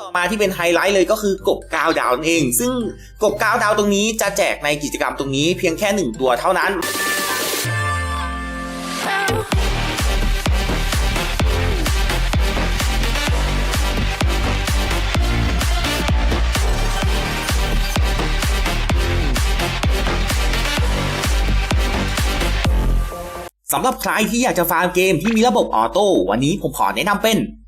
ต่อมาที่เป็นไฮไลท์เลยก็คือกบกาวดาวนั่นเอง ซึ่งกบกาวดาวตรงนี้จะแจกในกิจกรรมตรงนี้เพียงแค่หนึ่งตัวเท่านั้นสำหรับใครที่อยากจะฟาร์มเกมที่มีระบบออโต้วันนี้ผมขอแนะนำเป็น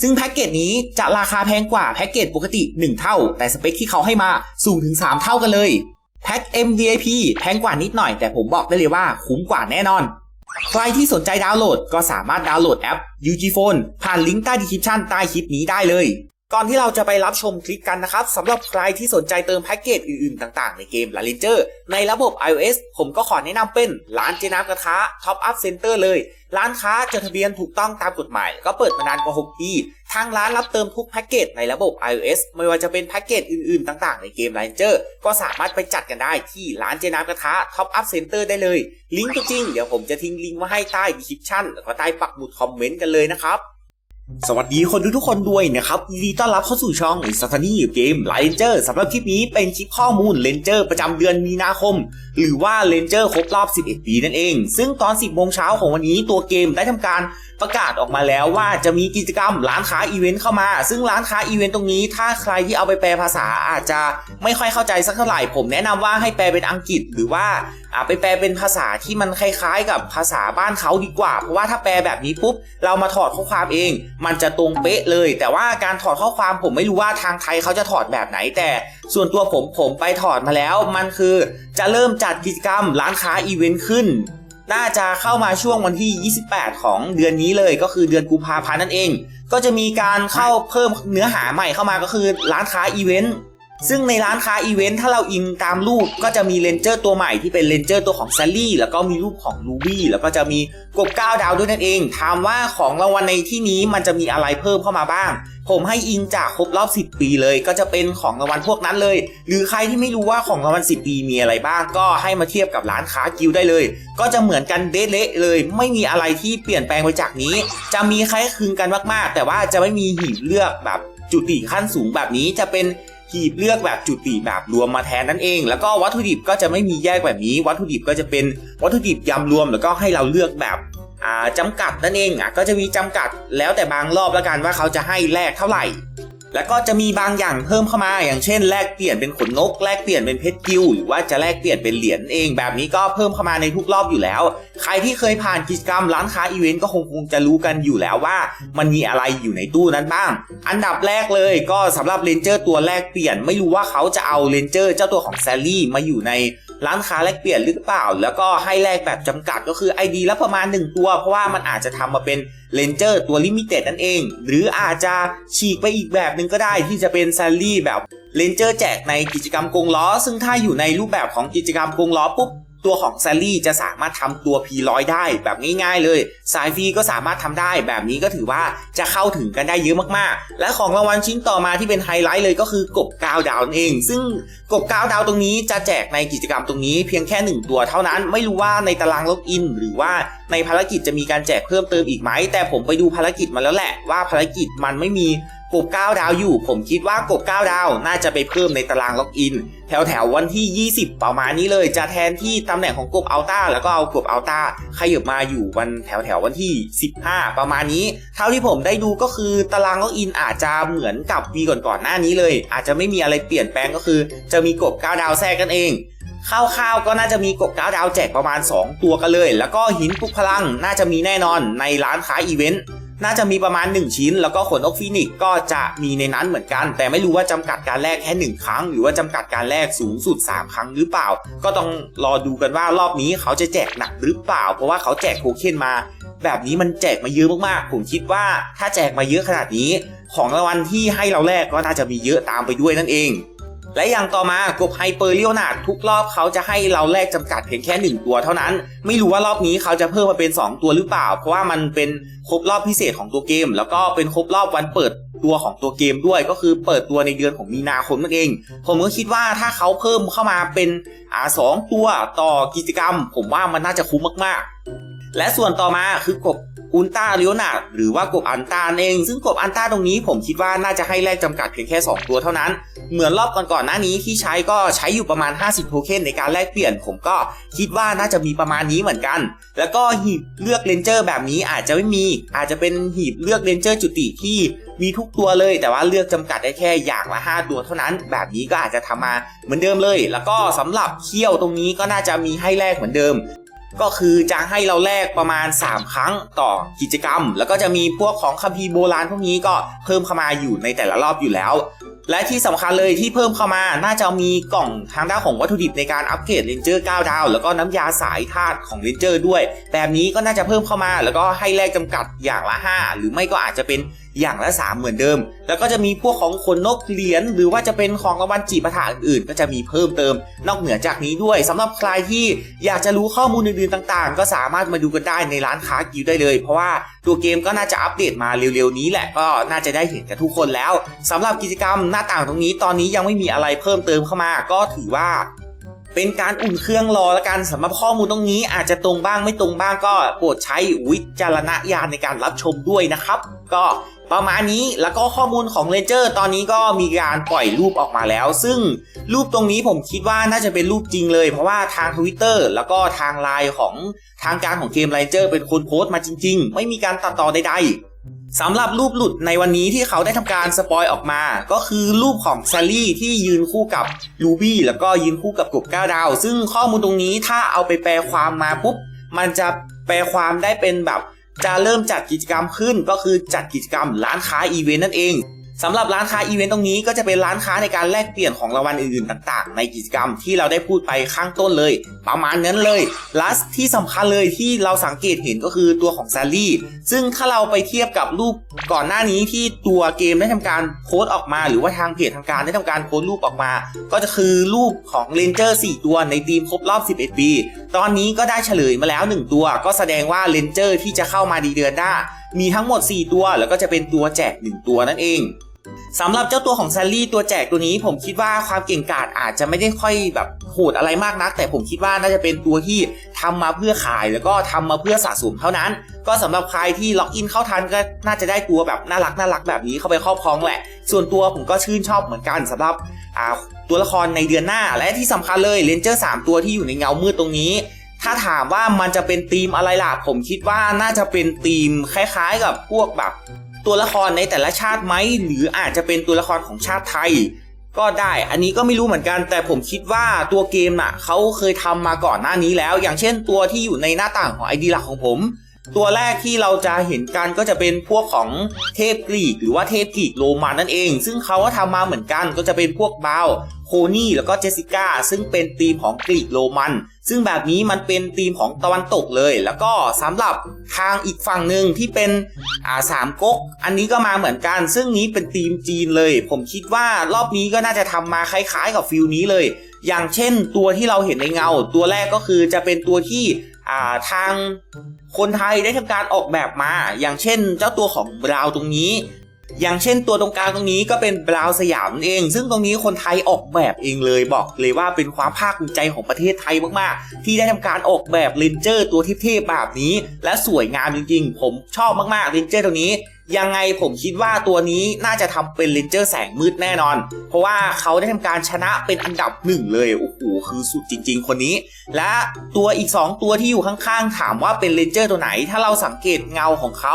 ซึ่งแพ็กเกจนี้จะราคาแพงกว่าแพ็กเกจปกติ 1 เท่า แต่สเปคที่เขาให้มาสูงถึง 3 เท่ากันเลยแพ็ก MVIP แพงกว่านิดหน่อยแต่ผมบอกได้เลยว่าคุ้มกว่าแน่นอน ใครที่สนใจดาวน์โหลดก็สามารถดาวน์โหลดแอป UG Phone ผ่านลิงก์ใต้ดีคริปชันใต้คลิปนี้ได้เลย ก่อนที่เราจะไปรับชมคลิปกันนะครับสำหรับใครที่สนใจเติมแพ็กเกจอื่นๆ ต่างๆ ในเกม La Ranger ในระบบ iOS ผมก็ขอแนะนำเป็นร้านเจน้ำกระทะ Top Up Center เลย ร้านค้าจดทะเบียนถูกต้องตามกฎหมาย ก็เปิดมานานกว่า 6 ปี ทางร้านรับเติมทุกแพ็กเกจในระบบ iOS ไม่ว่าจะเป็นแพ็กเกจอื่นๆ ต่างๆ ในเกม La Ranger ก็สามารถไปจัดกันได้ที่ร้านเจน้ำกระทะ Top Up Center ได้เลย ลิงก์ก็จริง เดี๋ยวผมจะทิ้งลิงก์ไว้ให้ใต้ดีคริปชั่นแล้วก็ใต้ปักหมุดคอมเมนต์กันเลยนะครับ สวัสดีคนทุกๆคนด้วยนะครับยินดีต้อนรับเข้าสู่ช่องสถานีเกมไลเจอร์สำหรับคลิปนี้เป็นคลิปข้อมูลเลนเจอร์ประจำเดือนมีนาคม หรือว่าเลนเจอร์ครบรอบ 11 ปีนั่นเอง ซึ่งตอน 10 โมงเช้าของวันนี้ตัวเกมได้ทำการ ประกาศออกมาแล้วว่าจะมีกิจกรรมร้านค้าอีเวนต์เข้ามา ซึ่งร้านค้าอีเวนต์ตรงนี้ ถ้าใครที่เอาไปแปลภาษาอาจจะไม่ค่อยเข้าใจสักเท่าไหร่ ผมแนะนำว่าให้แปลเป็นอังกฤษหรือว่าอ่าไปแปลเป็นภาษาที่มันคล้ายๆ กับภาษาบ้านเขาดีกว่า เพราะว่าถ้าแปลแบบนี้ปุ๊บเรามาถอดข้อความเอง มันจะตรงเป๊ะเลย แต่ว่าการถอดข้อความผมไม่รู้ว่าทางไทยเขาจะถอดแบบไหน แต่ส่วนตัวผมผมไปถอดมาแล้ว มันคือจะเริ่มจัดกิจกรรมร้านค้าอีเวนต์ขึ้น น่าจะเข้ามาช่วงวันที่ 28 ของเดือนนี้เลยก็คือเดือนกุมภาพันธ์นั่นเอง ก็จะมีการเข้าเพิ่มเนื้อหาใหม่เข้ามาก็คือร้านค้าอีเวนต์ ซึ่งในร้านค้าอีเวนต์ถ้าเราอิงตามรูปก็จะมีเลนเจอร์ตัวใหม่ที่เป็นเลนเจอร์ตัวของแซลลี่แล้วก็มีรูปของลูบี้แล้วก็จะมีกบก้าวดาวด้วยนั่นเอง ถามว่าของรางวัลในที่นี้มันจะมีอะไรเพิ่มเข้ามาบ้าง ผมให้อิงจากครบรอบ 10 ปีเลย ก็จะเป็นของรางวัลพวกนั้นเลย หรือใครที่ไม่รู้ว่าของรางวัล 10 ปีมีอะไรบ้าง ก็ให้มาเทียบกับร้านค้ากิลได้เลย ก็จะเหมือนกันเดะเละเลย ไม่มีอะไรที่เปลี่ยนแปลงไปจากนี้ จะมีคล้ายคลึงกันมากๆ แต่ว่าจะไม่มีหีบเลือกแบบจุติขั้นสูงแบบนี้จะเป็น หีบเลือกแบบจุติแบบรวมมาแทนนั่นเอง แล้วก็วัตถุดิบก็จะไม่มีแยกแบบนี้ วัตถุดิบก็จะเป็นวัตถุดิบยำรวมแล้วก็ให้เราเลือกแบบจำกัดนั่นเองอะก็จะมีจำกัดแล้วแต่บางรอบแล้วกันว่าเขาจะให้แลกเท่าไหร่ แล้วก็จะมีบางอย่างเพิ่มเข้ามาอย่างเช่นแลกเปลี่ยนเป็นขนนกแลกเปลี่ยนเป็นเพชรกิลหรือว่าจะแลกเปลี่ยนเป็นเหรียญเอง แบบนี้ก็เพิ่มเข้ามาในทุกรอบอยู่แล้ว ใครที่เคยผ่านกิจกรรมร้านค้าอีเวนต์ก็คงคงจะรู้กันอยู่แล้วว่า มันมีอะไรอยู่ในตู้นั้นบ้าง อันดับแรกเลยก็สำหรับเลนเจอร์ตัวแลกเปลี่ยน ไม่รู้ว่าเขาจะเอาเลนเจอร์เจ้าตัวของแซลลี่มาอยู่ในร้านค้าแลกเปลี่ยนหรือเปล่า แล้วก็ให้แลกแบบจำกัดก็คือ ID ละประมาณ 1 ตัว เพราะว่ามันอาจจะทำมาเป็น เลนเจอร์ตัวลิมิเต็ดนั่นเอง หรืออาจจะฉีกไปอีกแบบหนึ่งก็ได้ที่จะเป็นซลลี่แบบเลนเจอร์แจกในกิจกรรมกงล้อ ซึ่งถ้าอยู่ในรูปแบบของกิจกรรมกงล้อปุ๊บ ตัวของแซลลี่จะสามารถทำตัว P100 ได้แบบง่ายๆเลย สายฟรีก็สามารถทำได้แบบนี้ก็ถือว่าจะเข้าถึงกันได้เยอะมากๆ และของรางวัลชิ้นต่อมาที่เป็นไฮไลท์เลยก็คือกบกาวดาวนั่นเอง ซึ่งกบกาวดาวตรงนี้จะแจกในกิจกรรมตรงนี้เพียงแค่ 1 ตัวเท่านั้น ไม่รู้ว่าในตารางล็อกอิน หรือว่าในภารกิจจะมีการแจกเพิ่มเติมอีกไหมแต่ผมไปดูภารกิจมาแล้วแหละว่าภารกิจมันไม่มี กบ9ดาวอยู่ ผมคิดว่ากบ9ดาว น่าจะไปเพิ่มในตารางล็อกอิน แถวแถววันที่ 20 ประมาณนี้เลย จะแทนที่ตำแหน่งของกบอัลต้าแล้วก็เอากบอัลต้าขยับมาอยู่วันแถวแถววันที่ 15 ประมาณนี้ เท่าที่ผมได้ดูก็คือตารางล็อกอินอาจจะเหมือนกับปีก่อนๆหน้านี้เลย อาจจะไม่มีอะไรเปลี่ยนแปลงก็คือ จะมีกบ9ดาวแทรกกันเองคร่าวๆก็น่าจะมีกบก้าดาวแจกประมาณ 2 ตัวกันเลย แล้วก็หินปลุกพลังน่าจะมีแน่นอนในร้านค้าอีเวนต์ น่าจะมีประมาณ 1 ชิ้น แล้วก็ขนนกฟีนิกก็จะมีในนั้นเหมือนกัน แต่ไม่รู้ว่าจำกัดการแลกแค่ 1 ครั้ง หรือว่าจำกัดการแลกสูงสุด 3 ครั้งหรือเปล่า ก็ต้องรอดูกันว่ารอบนี้เขาจะแจกหนักหรือเปล่า เพราะว่าเขาแจกโทเค็นมา แบบนี้มันแจกมาเยอะมากๆ ผมคิดว่าถ้าแจกมาเยอะขนาดนี้ ของรางวัลที่ให้เราแลกก็น่าจะมีเยอะตามไปด้วยนั่นเอง และอย่างต่อมากบไฮเปอร์เลียวนาดทุกรอบเขาจะให้เราแลกจำกัดเพียงแค่ 1 ตัวเท่านั้น ไม่รู้ว่ารอบนี้เขาจะเพิ่มมาเป็น 2 ตัวหรือเปล่า เพราะว่ามันเป็นครบรอบพิเศษของตัวเกม แล้วก็เป็นครบรอบวันเปิดตัวของตัวเกมด้วยก็คือเปิดตัวในเดือนของมีนาคมนั่นเอง ผมก็คิดว่าถ้าเขาเพิ่มเข้ามาเป็นอ่าสองตัวต่อกิจกรรม ผมว่ามันน่าจะคุ้มมากๆ และส่วนต่อมาคือกบ อุลตราเลียวนาหรือว่ากบอันตาเอง ซึ่งกบอันตาตรงนี้ผมคิดว่าน่าจะให้แลกจำกัดเพียงแค่ 2 ตัวเท่านั้น เหมือนรอบก่อนๆหน้านี้ที่ใช้ก็ใช้อยู่ประมาณ 50 โทเค็นในการแลกเปลี่ยน ผมก็คิดว่าน่าจะมีประมาณนี้เหมือนกัน แล้วก็หีบเลือกเลนเจอร์แบบนี้อาจจะไม่มี อาจจะเป็นหีบเลือกเลนเจอร์จุติที่มีทุกตัวเลยแต่ว่าเลือกจำกัดได้แค่อย่างละ 5 ตัวเท่านั้น แบบนี้ก็อาจจะทำมาเหมือนเดิมเลย แล้วก็สำหรับเคี่ยวตรงนี้ก็น่าจะมีให้แลกเหมือนเดิม ก็คือจะให้เราแลกประมาณ 3 ครั้งต่อกิจกรรม แล้วก็จะมีพวกของคัมภีร์โบราณพวกนี้ก็เพิ่มเข้ามาอยู่ในแต่ละรอบอยู่แล้ว และที่สำคัญเลยที่เพิ่มเข้ามาน่าจะมีกล่องทางด้านของวัตถุดิบในการอัปเกรดเลนเจอร์9ดาว แล้วก็น้ำยาสายธาตุของเลนเจอร์ด้วย แบบนี้ก็น่าจะเพิ่มเข้ามา แล้วก็ให้แลกจำกัดอย่างละ 5 หรือไม่ก็อาจจะเป็นอย่างละ 3 เหมือนเดิม แล้วก็จะมีพวกของขนนกเหรียญหรือว่าจะเป็นของรางวัลจีบประถาอื่นๆ ก็จะมีเพิ่มเติม นอกเหนือจากนี้ด้วยสำหรับใครที่อยากจะรู้ข้อมูลอื่นๆต่าง ๆ ก็สามารถมาดูกันได้ในร้านค้ากิลด์ได้เลย เพราะว่าตัวเกมก็น่าจะอัปเดตมาเร็วๆนี้แหละก็น่าจะได้เห็นกันทุกคนแล้วสำหรับกิจกรรมหน้าต่างตรงนี้ตอนนี้ยังไม่มีอะไรเพิ่มเติมเข้ามา ก็ถือว่าเป็นการอุ่นเครื่องรอแล้วกันสำหรับข้อมูลตรงนี้อาจจะตรงบ้างไม่ตรงบ้างก็โปรดใช้วิจารณญาณในการรับชมด้วยนะครับ ก็ประมาณนี้แล้วก็ข้อมูลของเลนเจอร์ตอนนี้ก็มีการปล่อยรูปออกมาแล้ว ซึ่งรูปตรงนี้ผมคิดว่าน่าจะเป็นรูปจริงเลย เพราะว่าทาง Twitter แล้วก็ทางไลน์ของทางการของเกมเลนเจอร์เป็นคนโพสต์มาจริง ๆ ไม่มีการตัดต่อใดๆสำหรับรูปหลุดในวันนี้ที่เขาได้ทำการสปอยออกมา ก็คือรูปของซลลี่ที่ยืนคู่กับลูบี้แล้วก็ยืนคู่กับกบก้าดาว ซึ่งข้อมูลตรงนี้ถ้าเอาไปแปลความมาปุ๊บมันจะแปลความได้เป็นแบบ จะเริ่มจัดกิจกรรมขึ้นก็คือจัดกิจกรรมร้านค้าอีเวนต์นั่นเอง สำหรับร้านค้าอีเวนต์ตรงนี้ก็จะเป็นร้านค้าในการแลกเปลี่ยนของรางวัลอื่นๆต่างๆ ในกิจกรรมที่เราได้พูดไปข้างต้นเลย ประมาณนั้นเลยและที่สำคัญเลยที่เราสังเกตเห็นก็คือตัวของแซลลี่ซึ่งถ้าเราไปเทียบกับรูปก่อนหน้านี้ที่ตัวเกมได้ทำการโพสต์ออกมา หรือว่าทางเพจทางการได้ทำการโพสต์รูปออกมา ก็จะคือรูปของเลนเจอร์4ตัวในทีมครบรอบ 11 ปี ตอนนี้ก็ได้เฉลยมาแล้ว 1 ตัว ก็แสดงว่าเลนเจอร์ที่จะเข้ามาดีเดือนหน้ามีทั้งหมด 4 ตัว แล้วก็จะเป็นตัวแจก 1 ตัวนั่นเอง สำหรับเจ้าตัวของแซลลี่ตัวแจกตัวนี้ผมคิดว่าความเก่งกาจอาจจะไม่ได้ค่อยแบบโหดอะไรมากนัก แต่ผมคิดว่าน่าจะเป็นตัวที่ทำมาเพื่อขายแล้วก็ทำมาเพื่อสะสมเท่านั้น ก็สำหรับใครที่ล็อกอินเข้าทันก็น่าจะได้ตัวแบบน่ารักน่ารักแบบนี้เข้าไปครอบครองแหละ ส่วนตัวผมก็ชื่นชอบเหมือนกันสำหรับอ่าตัวละครในเดือนหน้าและที่สำคัญเลยเลนเจอร์3ตัวที่อยู่ในเงามืดตรงนี้ ถ้าถามว่ามันจะเป็นธีมอะไรล่ะผมคิดว่าน่าจะเป็นธีมคล้าย ๆ กับพวกแบบ ตัวละครในแต่ละชาติไหมหรืออาจจะเป็นตัวละครของชาติไทย ก็ได้อันนี้ก็ไม่รู้เหมือนกัน แต่ผมคิดว่าตัวเกมอะเขาเคยทำมาก่อนหน้านี้แล้ว อย่างเช่นตัวที่อยู่ในหน้าต่างของไอดีหลักของผม ตัวแรกที่เราจะเห็นกันก็จะเป็นพวกของเทพกรีก หรือว่าเทพกรีกโรมันนั่นเอง ซึ่งเขาก็ทำมาเหมือนกันก็จะเป็นพวกบาวโคนี่แล้วก็เจสิก้าซึ่งเป็นธีมของกรีกโรมัน ซึ่งแบบนี้มันเป็นธีมของตะวันตกเลย แล้วก็สำหรับทางอีกฝั่งหนึ่งที่เป็นอ่าสามก๊กอันนี้ก็มาเหมือนกัน ซึ่งนี้เป็นธีมจีนเลย ผมคิดว่ารอบนี้ก็น่าจะทำมาคล้ายๆกับฟิลนี้เลย อย่างเช่นตัวที่เราเห็นในเงา ตัวแรกก็คือจะเป็นตัวที่ ทางคนไทยได้ทำการออกแบบมา อย่างเช่น เจ้าตัวของบราวน์ตรงนี้ อย่างเช่นตัวตรงกลางตรงนี้ก็เป็นบราวน์สยามนั่นเอง ซึ่งตรงนี้คนไทยออกแบบเองเลยบอกเลยว่าเป็นความภาคภูมิใจของประเทศไทยมากๆ ที่ได้ทำการออกแบบเลนเจอร์ตัวเทพๆแบบนี้ และสวยงามจริงๆ ผมชอบมากๆเลนเจอร์ตัวนี้ ยังไงผมคิดว่าตัวนี้น่าจะทำเป็นเลนเจอร์แสงมืดแน่นอน เพราะว่าเขาได้ทำการชนะเป็นอันดับหนึ่งเลยโอ้โหคือสุดจริง ๆ คนนี้ และตัวอีก 2 ตัวที่อยู่ข้างๆ ถามว่าเป็นเลนเจอร์ตัวไหน ถ้าเราสังเกตเงาของเขา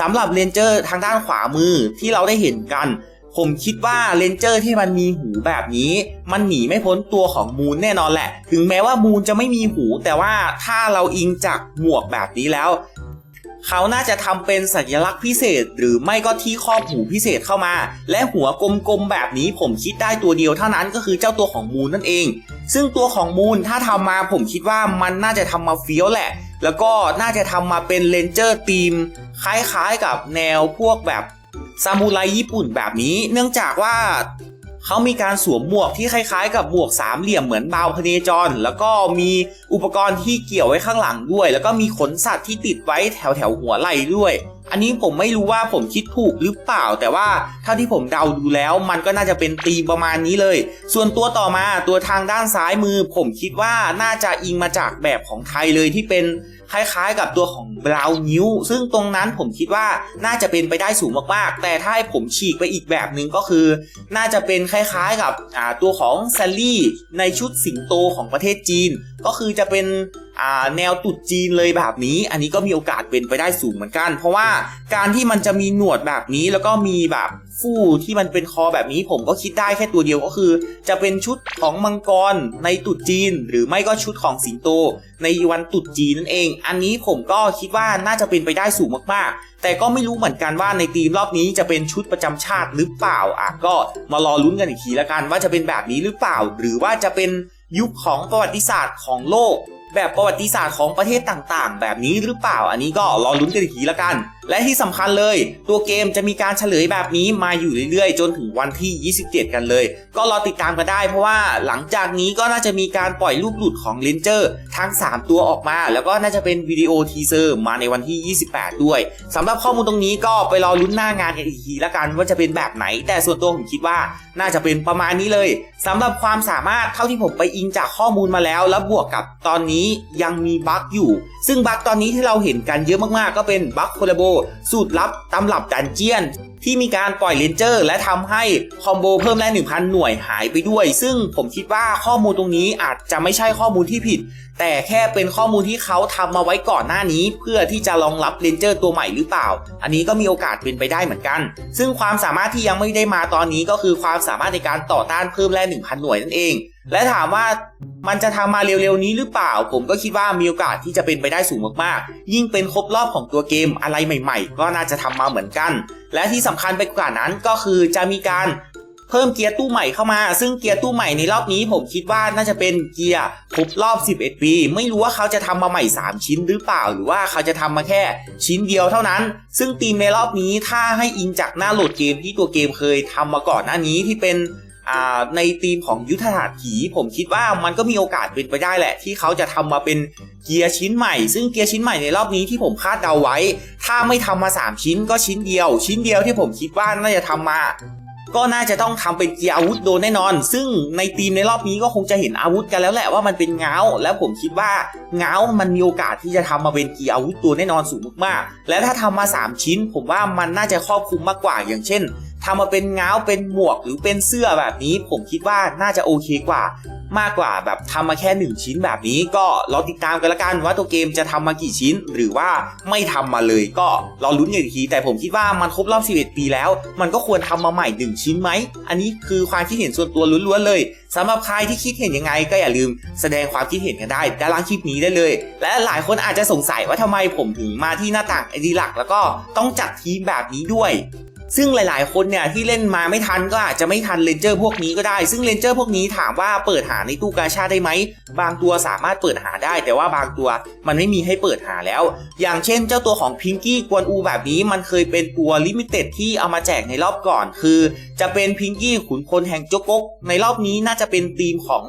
สำหรับเลนเจอร์ทางด้านขวามือที่เราได้เห็นกันผมคิดว่าเลนเจอร์ที่มันมีหูแบบนี้ มันหนีไม่พ้นตัวของมูนแน่นอนแหละ ถึงแม้ว่ามูนจะไม่มีหู แต่ว่าถ้าเราอิงจากหมวกแบบนี้แล้ว เขาน่าจะทำเป็นสัญลักษณ์พิเศษ หรือไม่ก็ที่ครอบหูพิเศษเข้ามา และหัวกลมๆแบบนี้ผมคิดได้ตัวเดียวเท่านั้นก็คือเจ้าตัวของมูนนั่นเอง ซึ่งตัวของมูนถ้าทำมาผมคิดว่ามันน่าจะทำมาเฟี้ยวแหละ แล้วก็น่าจะทำมาเป็นเลนเจอร์ทีมคล้ายๆกับแนวพวกแบบซามูไรญี่ปุ่นแบบนี้ เนื่องจากว่า เขามีการสวมหมวกที่คล้ายๆ กับหมวกสามเหลี่ยมเหมือนบาวพเนจร แล้วก็มีอุปกรณ์ที่เกี่ยวไว้ข้างหลังด้วย แล้วก็มีขนสัตว์ที่ติดไว้แถวแถวๆหัวไหล่ด้วย อันนี้ผมไม่รู้ว่าผมคิดถูกหรือเปล่า แต่ว่าเท่าที่ผมเดาดูแล้วมันก็น่าจะเป็นธีประมาณนี้เลย ส่วนตัวต่อมาตัวทางด้านซ้ายมือ ผมคิดว่าน่าจะอิงมาจากแบบของไทยเลยที่เป็นคล้ายๆกับตัวของบราวนิ้วซึ่งตรงนั้นผมคิดว่าน่าจะเป็นไปได้สูงมากๆ แต่ถ้าให้ผมฉีกไปอีกแบบหนึ่งก็คือ น่าจะเป็นคล้ายๆกับตัวของแซลลี่ในชุดสิงโตของประเทศจีน ก็คือจะเป็น แนวตุดจีนเลยแบบนี้ อันนี้ก็มีโอกาสเป็นไปได้สูงเหมือนกัน เพราะว่าการที่มันจะมีหนวดแบบนี้แล้วก็มีแบบฟู่ที่มันเป็นคอแบบนี้ ผมก็คิดได้แค่ตัวเดียวก็คือ จะเป็นชุดของมังกรในตุดจีน หรือไม่ก็ชุดของสิงโต ในวันตรุษจีนนั่นเอง อันนี้ผมก็คิดว่าน่าจะเป็นไปได้สูงมากๆ แต่ก็ไม่รู้เหมือนกันว่าในทีมรอบนี้จะเป็นชุดประจำชาติหรือเปล่าอะก็มารอลุ้นกันอีกทีละกันว่าจะเป็นแบบนี้หรือเปล่า หรือว่าจะเป็นยุคของประวัติศาสตร์ของโลก แบบประวัติศาสตร์ของประเทศต่างๆ แบบนี้หรือเปล่า อันนี้ก็รอลุ้นกันอีกทีละกันและที่สำคัญเลย ตัวเกมจะมีการเฉลยแบบนี้มาอยู่เรื่อยๆ จนถึงวันที่ 27 กันเลย ก็รอติดตามกันได้เพราะว่าหลังจากนี้ก็น่าจะมีการปล่อยรูปหลุดของเลนเจอร์ทั้ง 3 ตัวออกมา แล้วก็น่าจะเป็นวิดีโอทีเซอร์มาในวันที่ 28 ด้วยสำหรับข้อมูลตรงนี้ก็ไปรอลุ้นหน้างานกันอีกทีละกันว่าจะเป็นแบบไหน แต่ส่วนตัวผมคิดว่าน่าจะเป็นประมาณนี้เลยสำหรับความสามารถเท่าที่ผมไปอิงจากข้อมูลมาแล้ว แล้วบวกกับตอนนี้ยังมีบั๊กอยู่ ซึ่งบั๊กตอนนี้ที่เราเห็นกันเยอะมากๆ ก็เป็นบั๊กโคลาโบสูตรลับตำรับดันเจียน ที่มีการปล่อยเลนเจอร์และทำให้คอมโบเพิ่มแร่1,000 หน่วยหายไปด้วย ซึ่งผมคิดว่าข้อมูลตรงนี้อาจจะไม่ใช่ข้อมูลที่ผิด แต่แค่เป็นข้อมูลที่เขาทำมาไว้ก่อนหน้านี้ เพื่อที่จะรองรับเลนเจอร์ตัวใหม่หรือเปล่า อันนี้ก็มีโอกาสเป็นไปได้เหมือนกัน ซึ่งความสามารถที่ยังไม่ได้มาตอนนี้ก็คือความสามารถในการต่อต้านเพิ่มแร่1,000 หน่วยนั่นเอง และถามว่ามันจะทำมาเร็วๆนี้หรือเปล่า ผมก็คิดว่ามีโอกาสที่จะเป็นไปได้สูงมากๆ ยิ่งเป็นครบรอบของตัวเกมอะไรใหม่ ๆ ก็น่าจะทำมาเหมือนกัน และที่สำคัญไปกว่านั้นก็คือจะมีการเพิ่มเกียร์ตู้ใหม่เข้ามา ซึ่งเกียร์ตู้ใหม่ในรอบนี้ผมคิดว่าน่าจะเป็นเกียร์ครบรอบ 11 ปี ไม่รู้ว่าเขาจะทำมาใหม่ 3 ชิ้นหรือเปล่า หรือว่าเขาจะทำมาแค่ชิ้นเดียวเท่านั้น ซึ่งทีมในรอบนี้ถ้าให้อิงจากหน้าโหลดเกมที่ตัวเกมเคยทำมาก่อนหน้านี้ที่เป็น ในธีมของยุทธศาสตร์ผี ผมคิดว่ามันก็มีโอกาสเป็นไปได้แหละ ที่เขาจะทำมาเป็นเกียร์ชิ้นใหม่ ซึ่งเกียร์ชิ้นใหม่ในรอบนี้ที่ผมคาดเดาไว้ ถ้าไม่ทำมา 3 ชิ้นก็ชิ้นเดียว ชิ้นเดียวที่ผมคิดว่าน่าจะทำมาก็น่าจะต้องทำเป็นเกียร์อาวุธโดนแน่นอน ซึ่งในทีมในรอบนี้ก็คงจะเห็นอาวุธกันแล้วแหละว่ามันเป็นเงา แล้วผมคิดว่าเงา มันมีโอกาสที่จะทำมาเป็นเกียร์อาวุธตัวแน่นอนสูงมากๆ และถ้าทำมา 3 ชิ้น ผมว่ามันน่าจะครอบคลุมมากกว่าอย่างเช่น ทำมาเป็นเงาเป็นหมวกหรือเป็นเสื้อแบบนี้ ผมคิดว่าน่าจะโอเคกว่า มากกว่าแบบทำมาแค่ 1 ชิ้นแบบนี้ ก็รอติดตามกันละกันว่าตัวเกมจะทำมากี่ชิ้น หรือว่าไม่ทำมาเลยก็รอลุ้นกันอีกที แต่ผมคิดว่ามันครบรอบ 11 ปีแล้ว มันก็ควรทำมาใหม่ 1 ชิ้นไหม อันนี้คือความคิดเห็นส่วนตัวล้วนๆเลยสำหรับใครที่คิดเห็นยังไง ก็อย่าลืมแสดงความคิดเห็นกันได้ด้านล่างคลิปนี้ได้เลย และหลายคนอาจจะสงสัยว่าทำไมผมถึงมาที่หน้าต่างไอดีหลัก แล้วก็ต้องจัดทีมแบบนี้ด้วย ซึ่งหลายๆ คนเนี่ยที่เล่นมาไม่ทันก็อาจจะไม่ทันเลนเจอร์พวกนี้ก็ได้ ซึ่งเลนเจอร์พวกนี้ถามว่าเปิดหาในตู้กาชาได้ไหม บางตัวสามารถเปิดหาได้ แต่ว่าบางตัวมันไม่มีให้เปิดหาแล้ว อย่างเช่นเจ้าตัวของพิงกี้กวนอูแบบนี้มันเคยเป็นตัวลิมิเต็ดที่เอามาแจกในรอบก่อน คือ จะเป็นพิงกี้ขุนพลแห่งโจกกในรอบนี้น่าจะเป็นธีมของ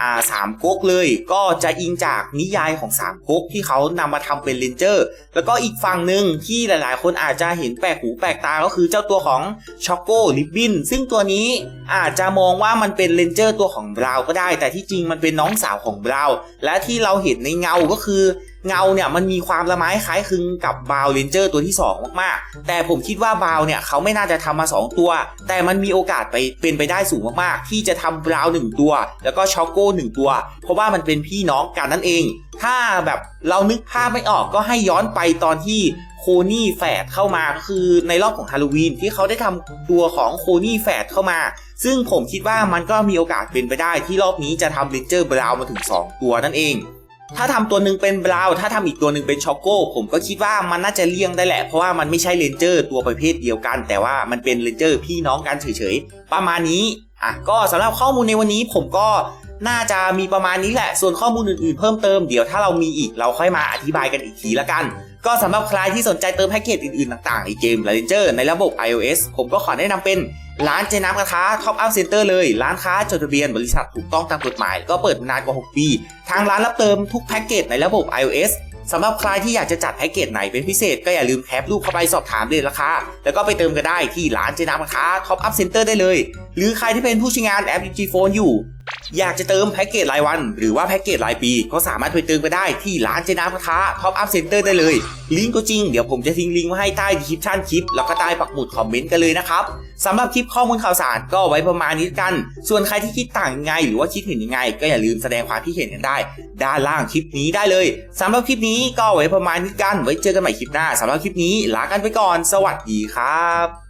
อ่าสามก๊กเลย ก็จะอิงจากนิยายของสามก๊กที่เขานำมาทำเป็นเลนเจอร์ แล้วก็อีกฝั่งหนึ่งที่หลายๆ คนอาจจะเห็นแปลกหูแปลกตาก็คือเจ้าตัวของช็อกโกลิบบินซึ่งตัวนี้อาจจะมองว่ามันเป็นเลนเจอร์ตัวของบราวก็ได้ แต่ที่จริงมันเป็นน้องสาวของบราวและที่เราเห็นในเงาก็คือเงาเนี่ยมันมีความละไม้คล้ายคลึงกับบาวเลนเจอร์ตัวที่ 2 มากๆ แต่ผมคิดว่าบาวเนี่ยเขาไม่น่าจะทำมา 2 ตัว แต่มันมีโอกาสไปเป็นไปได้สูงมากๆ ที่จะทำบราวหนึ่งตัว แล้วก็ช็อกโก้หนึ่งตัว เพราะว่ามันเป็นพี่น้องกันนั่นเอง ถ้าแบบเรานึกภาพไม่ออกก็ให้ย้อนไปตอนที่โคนี่แฝดเข้ามาก็คือในรอบของฮาโลวีนที่เขาได้ทำตัวของโคนี่แฝดเข้ามา ซึ่งผมคิดว่ามันก็มีโอกาสเป็นไปได้ที่รอบนี้จะทำเลนเจอร์บราวมาถึง 2 ตัวนั่นเอง ถ้าทำตัวหนึ่งเป็นบราว์ถ้าทำอีกตัวหนึ่งเป็นช็อกโก้ผมก็คิดว่ามันน่าจะเลี่ยงได้แหละ เพราะว่ามันไม่ใช่เลนเจอร์ตัวประเภทเดียวกัน แต่ว่ามันเป็นเลนเจอร์พี่น้องกันเฉยๆ ประมาณนี้อะก็สำหรับข้อมูลในวันนี้ผมก็น่าจะมีประมาณนี้แหละ ส่วนข้อมูลอื่นๆเพิ่มเติมเดี๋ยวถ้าเรามีอีกเราค่อยมาอธิบายกันอีกทีละกัน ก็สำหรับใครที่สนใจเติมแพ็กเกจอื่นๆต่างๆในเกม Ranger ในระบบ iOS ผมก็ขอแนะนำเป็นร้านเจน้ำกระทะ Top Up Center เตอร์เลย ร้านค้าจดทะเบียนบริษัทถูกต้องตามกฎหมาย ก็เปิดมานานกว่า 6 ปี ทางร้านรับเติมทุกแพ็กเกจในระบบ iOS สำหรับใครที่อยากจะจัดแพ็กเกจไหนเป็นพิเศษก็อย่าลืมแคปรูปเข้าไปสอบถามเลยราคา แล้วก็ไปเติมกันได้ที่ร้านเจน้ำกระทะ Top Up Center ได้เลย หรือใครที่เป็นผู้ใช้งานแอป g Phone อยู่ อยากจะเติมแพ็กเกจรายวัน หรือว่าแพ็กเกจรายปี ก็สามารถไปเติมกันได้ที่ร้านเจน้ำกระทะ Top Up Center ได้เลย ลิงก์ก็จริง เดี๋ยวผมจะทิ้งลิงก์ไว้ให้ใต้ดีคริปชั่นคลิป แล้วก็ใต้ปักหมุดคอมเมนต์กันเลยนะครับสำหรับคลิปข้อมูลข่าวสารก็ไว้ประมาณนี้กัน ส่วนใครที่คิดต่างยังไง หรือว่าคิดเห็นยังไง ก็อย่าลืมแสดงความคิดเห็นกันได้ ด้านล่างคลิปนี้ได้เลยสำหรับคลิปนี้ก็ไว้ประมาณนี้กัน ไว้เจอกันใหม่คลิปหน้าสำหรับคลิปนี้ลากันไปก่อน สวัสดีครับ